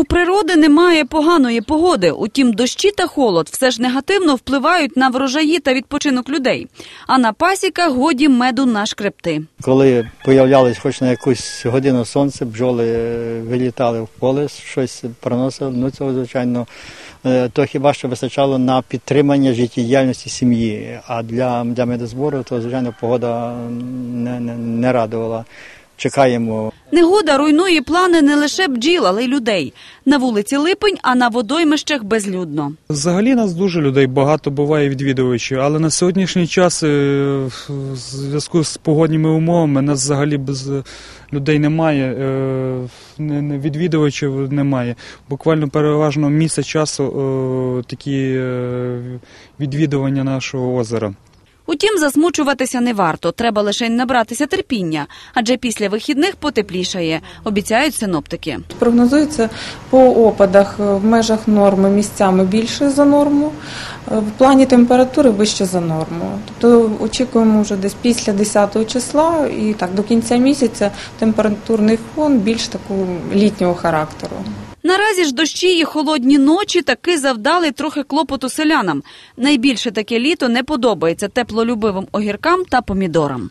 У природи немає поганої погоди. Утім, дощі та холод все ж негативно впливають на врожаї та відпочинок людей. А на пасіках годі меду на шкребти. Коли появлялось хоч на якусь годину сонце, бджоли е, вилітали в поле, щось приносили. Ну цього звичайно е, то хіба що вистачало на підтримання життєдіяльності сім'ї. А для, для медозбору то звичайно погода не, не, не радувала. Чекаємо Негода руйнує плани не лише бджіл, але й людей. На вулиці Липень, а на водоймищах безлюдно. Взагалі нас дуже людей багато буває відвідувачів, але на сьогоднішній час е, в зв'язку з погодніми умовами нас взагалі без людей немає, е, відвідувачів немає. Буквально переважно місяць часу е, такі е, відвідування нашого озера. Утім, засмучуватися не варто. Треба лише набратися терпіння, адже після вихідних потеплішає, обіцяють синоптики. Прогнозується по опадах е, в межах норми місцями більше за норму, е, в плані температури вище за норму. Тобто очікуємо вже десь після 10 числа і так до кінця місяця температурний фон більш такого літнього характеру. Наразі ж дощі і холодні ночі таки завдали трохи клопоту селянам. Найбільше таке літо не подобається теплолюбивим огіркам та помідорам.